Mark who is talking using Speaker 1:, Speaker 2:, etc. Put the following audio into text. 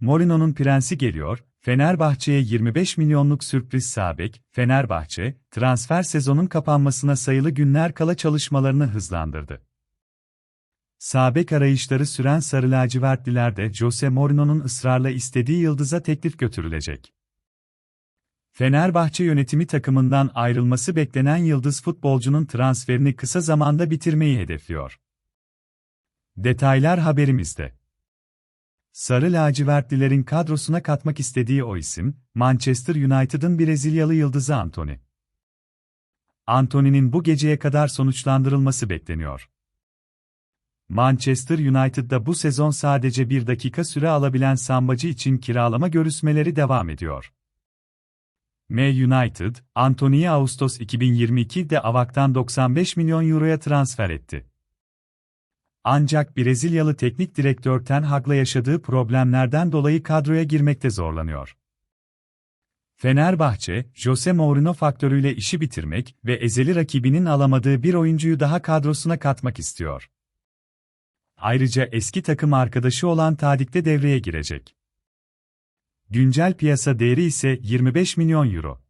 Speaker 1: Mourinho'nun prensi geliyor, Fenerbahçe'ye 25 milyonluk sürpriz sabek, Fenerbahçe, transfer sezonun kapanmasına sayılı günler kala çalışmalarını hızlandırdı. Sabek arayışları süren Sarı lacivertlilerde Jose Mourinho'nun ısrarla istediği yıldıza teklif götürülecek. Fenerbahçe yönetimi takımından ayrılması beklenen yıldız futbolcunun transferini kısa zamanda bitirmeyi hedefliyor. Detaylar haberimizde. Sarı lacivertlilerin kadrosuna katmak istediği o isim, Manchester United'ın Brezilyalı yıldızı Antony. Antony'nin bu geceye kadar sonuçlandırılması bekleniyor. Manchester United'da bu sezon sadece bir dakika süre alabilen sambacı için kiralama görüşmeleri devam ediyor. M United, Antony'yi Ağustos 2022'de Avak'tan 95 milyon euroya transfer etti. Ancak Brezilyalı teknik direktör Ten Hag'la yaşadığı problemlerden dolayı kadroya girmekte zorlanıyor. Fenerbahçe, Jose Mourinho faktörüyle işi bitirmek ve ezeli rakibinin alamadığı bir oyuncuyu daha kadrosuna katmak istiyor. Ayrıca eski takım arkadaşı olan Tadic de devreye girecek. Güncel piyasa değeri ise 25 milyon euro.